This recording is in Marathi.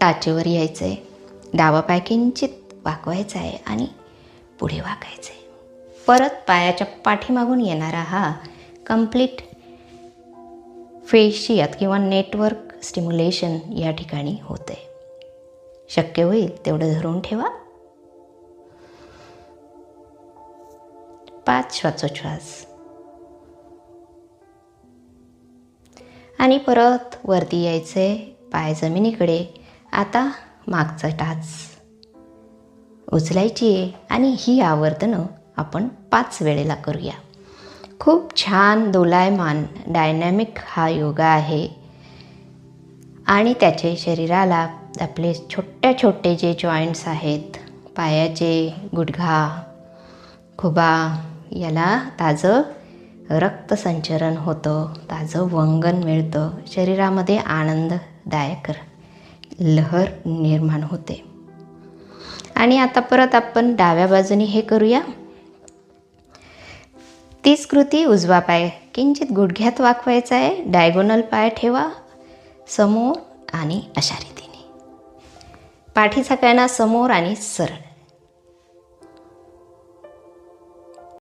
टाचेवर यायचं आहे डावा पाय किंचित वाकवायचा आहे आणि पुढे वाकायचं आहे परत पायाच्या पाठीमागून येणारा हा कंप्लीट फेशियात किंवा नेटवर्क स्टिम्युलेशन या ठिकाणी होतं आहे शक्य होईल तेवढं धरून ठेवा. पाच श्वासोच्छ्वास आणि परत वरती यायचे पाय जमिनीकडे. आता मागचा टाच. उचलायची आहे आणि ही आवर्तनं आपण पाच वेळेला करूया. खूप छान दोलायमान डायनॅमिक हा योगा आहे. आणि त्याचे शरीराला आपले छोट्या छोटे जे जॉईंट्स आहेत पायाचे गुडघा खुबा याला ताजं रक्तसंचरण होतं ताजं वंगण मिळतं शरीरामध्ये आनंददायक लहर निर्माण होते. आणि आता परत आपण डाव्या बाजूने हे करूया. तीच कृती उजवा पाय. किंचित गुडघ्यात वाकवायचा आहे. डायगोनल पाय ठेवा. समोर आणि अशा रीतीने. पाठीचा कणा समोर आणि सरळ.